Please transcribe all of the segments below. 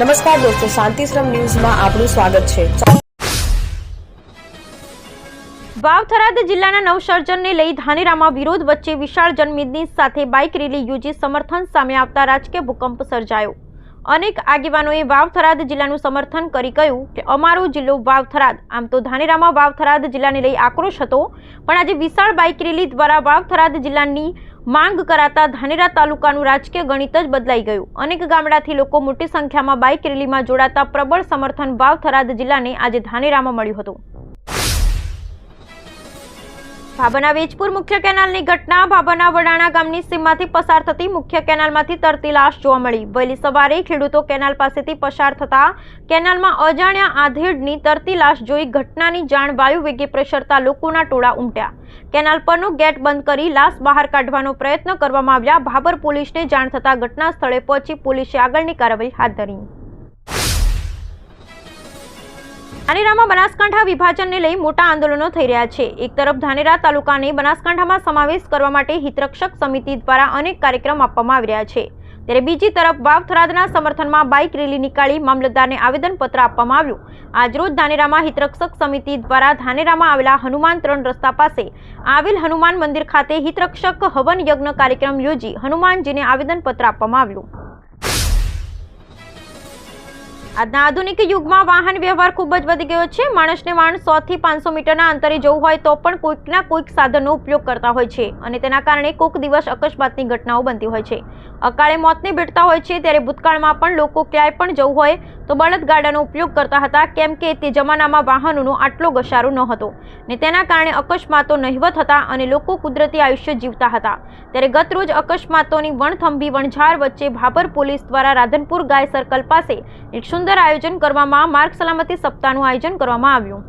નમસ્કાર દોસ્તો, શાંતિશ્રમ ન્યૂઝમાં આપનું સ્વાગત છે. વાવ થરાદ જિલ્લાના નવસર્જનને લઈ ધાનેરામાં વિરોધ વચ્ચે વિશાળ જનમેદની સાથે બાઇક રેલી યોજી સમર્થન સામે આવતા રાજકીય ભૂકંપ સર્જાયો. અનેક આગેવાનોએ વાવથરાદ જિલ્લાનું સમર્થન કરી કહ્યું કે અમારો જિલ્લો વાવ થરાદ આમ તો ધાનેરામાં વાવ થરાદ જિલ્લાને લઈ આક્રોશ હતો, પણ આજે વિશાળ બાઇક રેલી દ્વારા વાવ થરાદ જિલ્લાની માંગ કરાતા ધાનેરા તાલુકાનું રાજકીય ગણિત જ બદલાઈ ગયું. અનેક ગામડાથી લોકો મોટી સંખ્યામાં બાઇક રેલીમાં જોડાતા પ્રબળ સમર્થન વાવ થરાદ જિલ્લાને આજે ધાનેરામાં મળ્યું હતું. ભાભરના વેજપુર મુખ્ય કેનાલની ઘટના. ભાભાના વડાણા ગામની સીમમાંથી પસાર થતી મુખ્ય કેનાલમાંથી તરતી લાશ જોવા મળી. વહેલી સવારે ખેડૂતો કેનાલ પાસેથી પસાર થતા કેનાલમાં અજાણ્યા આધેડની તરતી લાશ જોઈ ઘટનાની જાણ વાયુ વેગે પ્રસરતા લોકોના ટોળા ઉમટ્યા. કેનાલ પરનો ગેટ બંધ કરી લાશ બહાર કાઢવાનો પ્રયત્ન કરવામાં આવ્યા. ભાભર પોલીસને જાણ થતાં ઘટના સ્થળે પહોંચી પોલીસે આગળની કાર્યવાહી હાથ ધરી. ધાનેરામાં બનાસકાંઠા વિભાજનને લઈ મોટા આંદોલનો થઈ રહ્યા છે. એક તરફ ધાનેરા તાલુકાને બનાસકાંઠામાં સમાવેશ કરવા માટે હિતરક્ષક સમિતિ દ્વારા અનેક કાર્યક્રમ આપવામાં આવી રહ્યા છે. ત્યારે બીજી તરફ વાવ થરાદના સમર્થનમાં બાઇક રેલી નીકાળી મામલતદારને આવેદનપત્ર આપવામાં આવ્યું. આજરોજ ધાનેરામાં હિતરક્ષક સમિતિ દ્વારા ધાનેરામાં આવેલા હનુમાન ત્રણ રસ્તા પાસે આવેલ હનુમાન મંદિર ખાતે હિતરક્ષક હવન યજ્ઞ કાર્યક્રમ યોજી હનુમાનજીને આવેદનપત્ર આપવામાં આવ્યું. આજના આધુનિક યુગમાં વાહન વ્યવહાર ખૂબ જ વધી ગયો છે. માણસને માણસ સો થી પાંચસો મીટરના અંતરે જવું હોય તો પણ કોઈકના કોઈક સાધનનો ઉપયોગ કરતા હોય છે અને તેના કારણે કોઈક દિવસ અકસ્માતની ઘટનાઓ બનતી હોય છે. અકાળે મોતને ભેટતા હોય છે ત્યારે ભૂતકાળમાં પણ લોકો ક્યાંય પણ જવું હોય તો બળદગાડાનો ઉપયોગ કરતા હતા કેમ કે તે જમાનામાં વાહનોનો આટલો ઘસારો ન હતો ને તેના કારણે અકસ્માતો નહિવત હતા અને લોકો કુદરતી આયુષ્ય જીવતા હતા. ત્યારે ગતરોજ અકસ્માતોની વણથંભી વણઝાર વચ્ચે ભાભર પોલીસ દ્વારા રાધનપુર ગાય સર્કલ પાસે એક સુંદર આયોજન કરવામાં, માર્ગ સલામતી સપ્તાહનું આયોજન કરવામાં આવ્યું.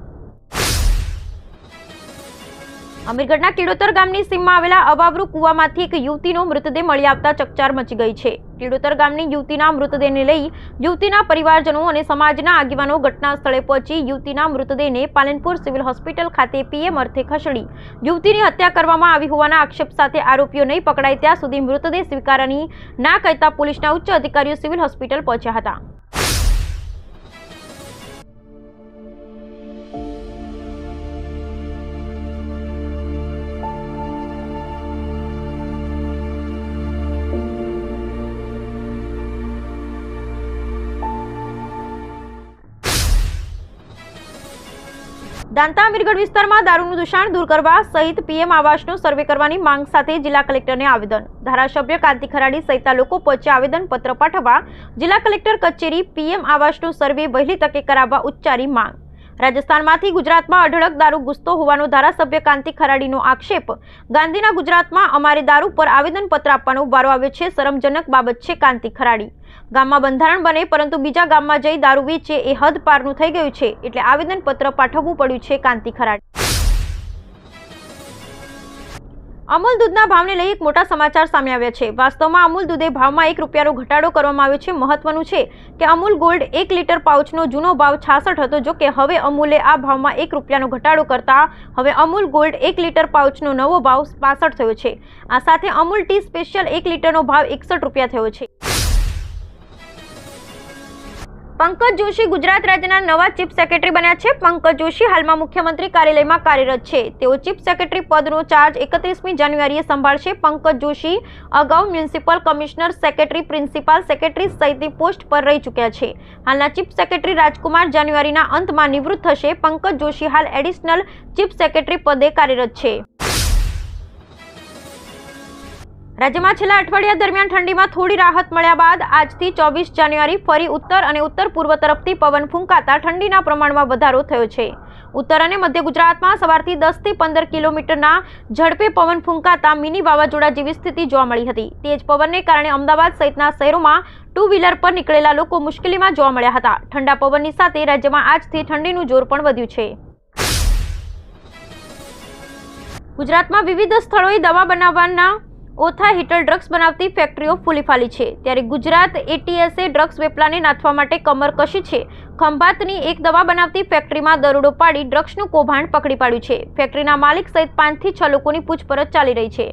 અમીરગઢના કિડોતર ગામની સીમમાં આવેલા અવાવરૂ કુવામાંથી એક યુવતીનો મૃતદેહ મળી આવતા ચકચાર મચી ગઈ છે. કિડોતર ગામની યુવતીના મૃતદેહને લઈ યુવતીના પરિવારજનો અને સમાજના આગેવાનો ઘટના સ્થળે પહોંચી યુવતીના મૃતદેહને પાલનપુર સિવિલ હોસ્પિટલ ખાતે પીએમ અર્થે ખસેડી. યુવતીની હત્યા કરવામાં આવી હોવાના આક્ષેપ સાથે આરોપીઓ નહીં પકડાય, ત્યાં સુધી મૃતદેહ સ્વીકારવાની ના કહેતા પોલીસના ઉચ્ચ અધિકારીઓ સિવિલ હોસ્પિટલ પહોંચ્યા હતા. દાંતા અમીરગઢ વિસ્તારમાં દારૂનું દૂષણ દૂર કરવા સહિત પીએમ આવાસનો સર્વે કરવાની માંગ સાથે જિલ્લા કલેક્ટરને આવેદન. ધારાસભ્ય કાંતિ ખરાડી સહિતના લોકો પહોંચ્યા આવેદનપત્ર પાઠવવા જિલ્લા કલેક્ટર કચેરી પીએમ આવાસનો સર્વે વહેલી તકે કરાવવા ઉચ્ચારી માંગ. રાજસ્થાનમાંથી ગુજરાતમાં અઢળક દારૂ ઘૂસતો હોવાનો ધારાસભ્ય કાંતિ ખરાડીનો આક્ષેપ. ગાંધીના ગુજરાતમાં અમારે દારૂ પર આવેદનપત્ર આપવાનો વારો આવ્યો છે. શરમજનક બાબત છે કાંતિ ખરાડી. ગામમાં બંધારણ બને, પરંતુ બીજા ગામમાં જઈ દારૂ વેચે એ હદ પારનું થઈ ગયું છે. એટલે આવેદનપત્ર પાઠવવું પડ્યું છે કાંતિ ખરાડી. અમૂલ દૂધના ભાવને લઈ એક મોટા સમાચાર સામે આવ્યા છે. વાસ્તવમાં અમૂલ દૂધે ભાવમાં એક રૂપિયાનો ઘટાડો કરવામાં આવ્યો છે. મહત્વનું છે કે અમૂલ ગોલ્ડ એક લીટર પાઉચનો જૂનો ભાવ છાસઠ હતો, જો કે હવે અમૂલે આ ભાવમાં એક રૂપિયાનો ઘટાડો કરતા હવે અમૂલ ગોલ્ડ એક લીટર પાઉચનો નવો ભાવ પાસઠ થયો છે. આ સાથે અમૂલ ટી સ્પેશિયલ એક લીટરનો ભાવ એકસઠ રૂપિયા થયો છે. પંકજ જોશી ગુજરાત રાજ્યના નવા ચીફ સેક્રેટરી બન્યા છે. પંકજ જોશી હાલમાં મુખ્યમંત્રી કાર્યાલયમાં કાર્યરત છે. તેઓ ચીફ સેક્રેટરી પદનો ચાર્જ એકત્રીસમી જાન્યુઆરીએ સંભાળશે. પંકજ જોશી અગાઉ municipal commissioner secretary, principal secretary સહિતની પોસ્ટ પર રહી ચૂક્યા છે. હાલના ચીફ સેક્રેટરી રાજકુમાર જાન્યુઆરીના અંતમાં નિવૃત્ત થશે. પંકજ જોશી હાલ એડિશનલ ચીફ સેક્રેટરી પદે કાર્યરત છે. રાજ્યમાં છેલ્લા અઠવાડિયા દરમિયાન ઠંડીમાં થોડી રાહત મળ્યા બાદ આજથી ચોવીસ જાન્યુઆરી ફરી ઉત્તર અને ઉત્તર પૂર્વ તરફથી પવન ફૂંકાતા ઠંડીના પ્રમાણમાં વધારો થયો છે. ઉત્તર અને મધ્ય ગુજરાતમાં સવારથી દસથી પંદર કિલોમીટરના ઝડપે પવન ફૂંકાતા મિની વાવાઝોડા જેવી સ્થિતિ જોવા મળી હતી. તેજ પવનને કારણે અમદાવાદ સહિતના શહેરોમાં ટુ વ્હીલર પર નીકળેલા લોકો મુશ્કેલીમાં જોવા મળ્યા હતા. ઠંડા પવનની સાથે રાજ્યમાં આજથી ઠંડીનું જોર પણ વધ્યું છે. ગુજરાતમાં વિવિધ સ્થળોએ દવા બનાવવાના ઓથા હેઠળ ડ્રગ્સ બનાવતી ફેક્ટરીઓ ફૂલી ફાલી છે. ત્યારે ગુજરાત એટીએસે ડ્રગ્સ વેપલાને નાથવા માટે કમર કશી છે? ખંભાતની એક દવા બનાવતી ફેક્ટરીમાં દરોડો પાડી ડ્રગ્સનું કૌભાંડ પકડી પાડ્યું છે. ફેક્ટરીના માલિક સહિત પાંચથી છ લોકોની પૂછપરછ ચાલી રહી છે.